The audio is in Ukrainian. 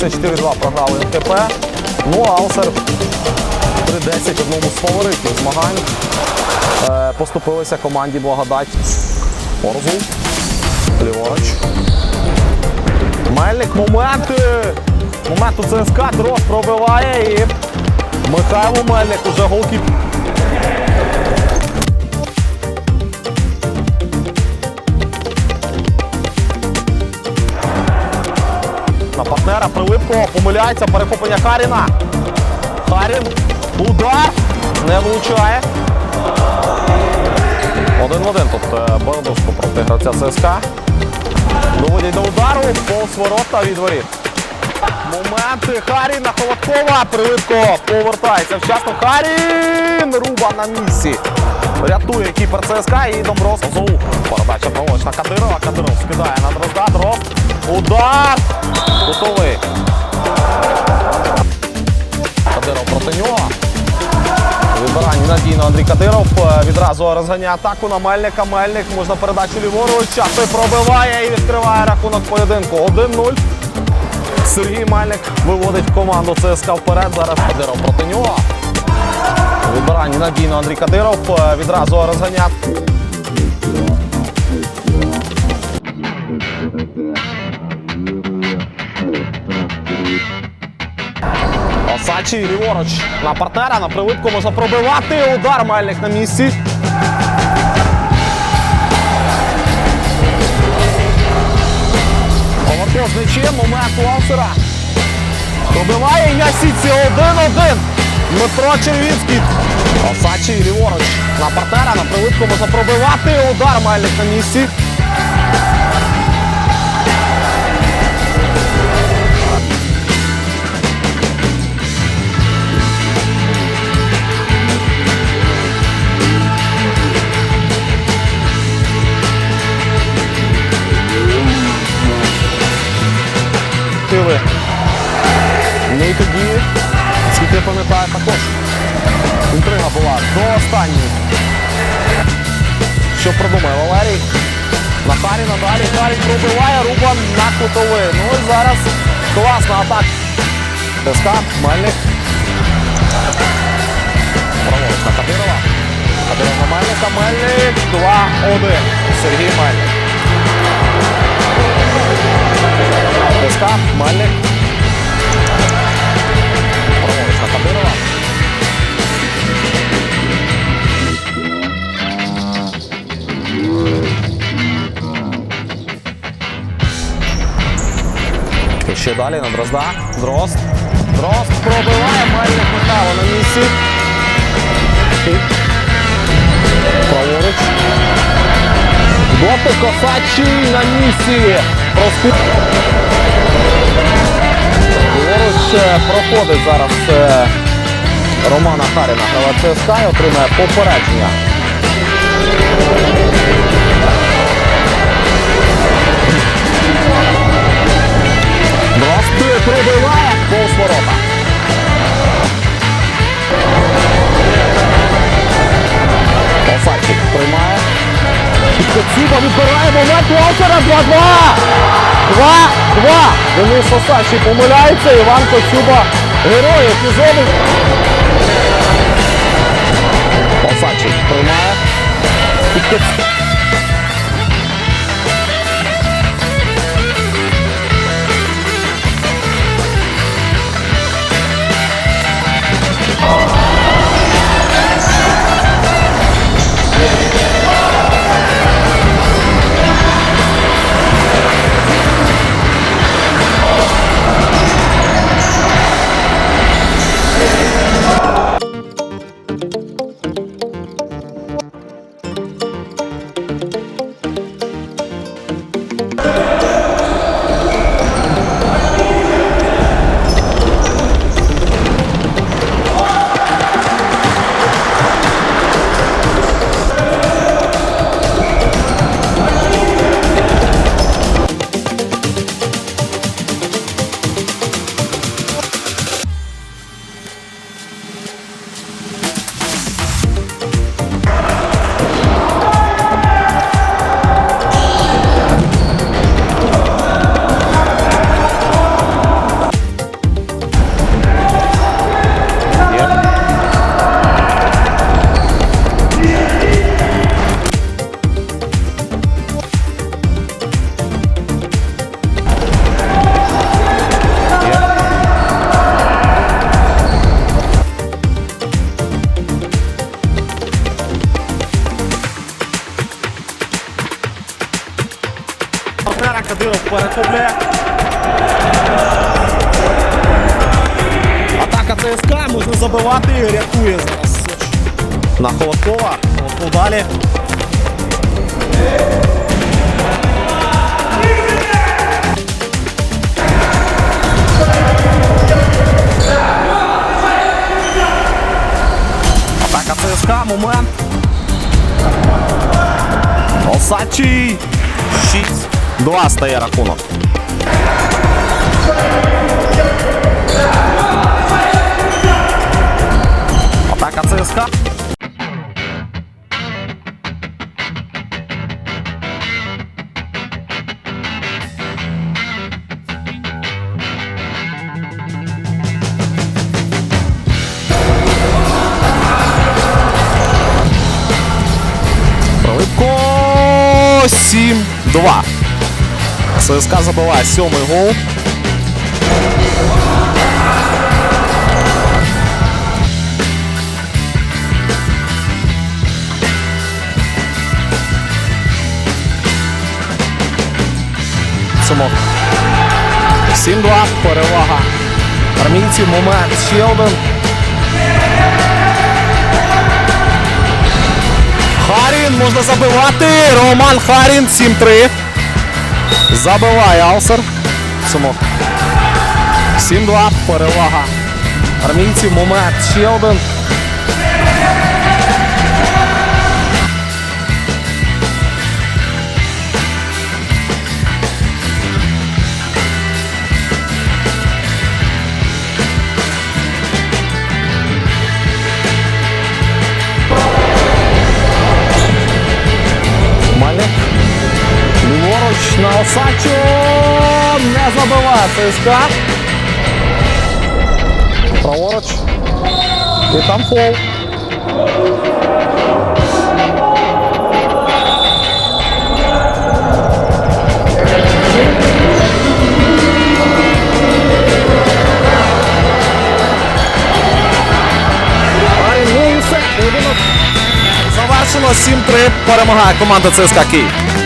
Це 4-2 програли НКП. Ну, Алсер 3-10 одному з фаворитів змагань. Е, поступилися команді Благодать. Орзул. Ліворуч. Мельник моменти. Момент у ЦСКА Дрозд пробиває і Михайло Мельник уже голкіп. Партнера Прилипко помиляється, перехоплення Харіна. Харін. Удар. Не влучає. Один в один тут е, проти гравця ЦСКА. Доводять до удару, повз ворота від воріт. Моменти Харіна Холодкова. Прилипко повертається вчасно. Харін! Руба на місці. Рятує кіпер ЦСКА і Домброс. Зоу. Передача проводить на Кадирова. Кадиров скидає на Дрозда. Дрозд. Удар! Готовий. Кадиров проти нього. Вибирання надійно Андрій Кадиров. Е, Відразу розганяє атаку на Мельника. Мельник можна передачу ліворуч. А той пробиває і відкриває рахунок поєдинку. 1-0. Сергій Мельник виводить команду ЦСКА вперед. Зараз Кадиров проти нього. Вибирання надійно Андрій Кадиров. Е, Відразу розганяє. Осачі ліворуч на партнера, на прилипку можна пробивати. Удар Мельник на місці. Нічим, момент у Алсера. Пробиває ім'я Сіці 1-1. Дмитро Червінський. Осачі ліворуч на партнера, на прилипку можна пробивати. Удар Мельник на місці. Тили. Ну тоді, скільки я пам'ятаю, також інтрига була до останньої. Що продумає Валерій? На Харіна далі Харін пробиває, Рубан на кутовий. Ну і зараз класна атака. ТСК, Мельник. Праворуч на Кадирова. Кадиров на Мельника. Мельник 2-1. Сергій Мельник. ТСК, Мельник. Праворуч на Кадирова. І ще далі на Дрозда. Дрозд. Дрозд пробиває Мельник Михайло на місці. Праворуч. Доти Косачий на місці. Проску... Ліворуч е, проходить зараз е, Романа Харіна. Гравець ЦСКА і отримає попередження. Дрозд пробиває повз ворота. Осадчик приймає. Підкоцюба відбирає момент у автора 2-2! 2-2! Денис Осадчий помиляється, Іван Коцюба герой епізоду. Осачий приймає. Кадиров перехоплює. Атака ЦСКА, можна забивати, рятує зараз. На Холодкова. Холодков далі. Атака ЦСКА, момент. Осадчий. 6-2 стає рахунок. Атака ЦСКА. Прилипко 7-2. ЦСКА забиває сьомий гол. Сумок. 7-2. Перевага. Армійців. Момент. Ще один. Харін можна забивати. Роман Харін 7-3. Забиває Алсер. Сумок. 7-2. Перевага. Армійців. Момент. Ще один. Ліворуч на Осачу. Не забиває ЦСКА. Праворуч. І там фол. Ну Завершено 7-3. Перемагає команда ЦСКА Київ.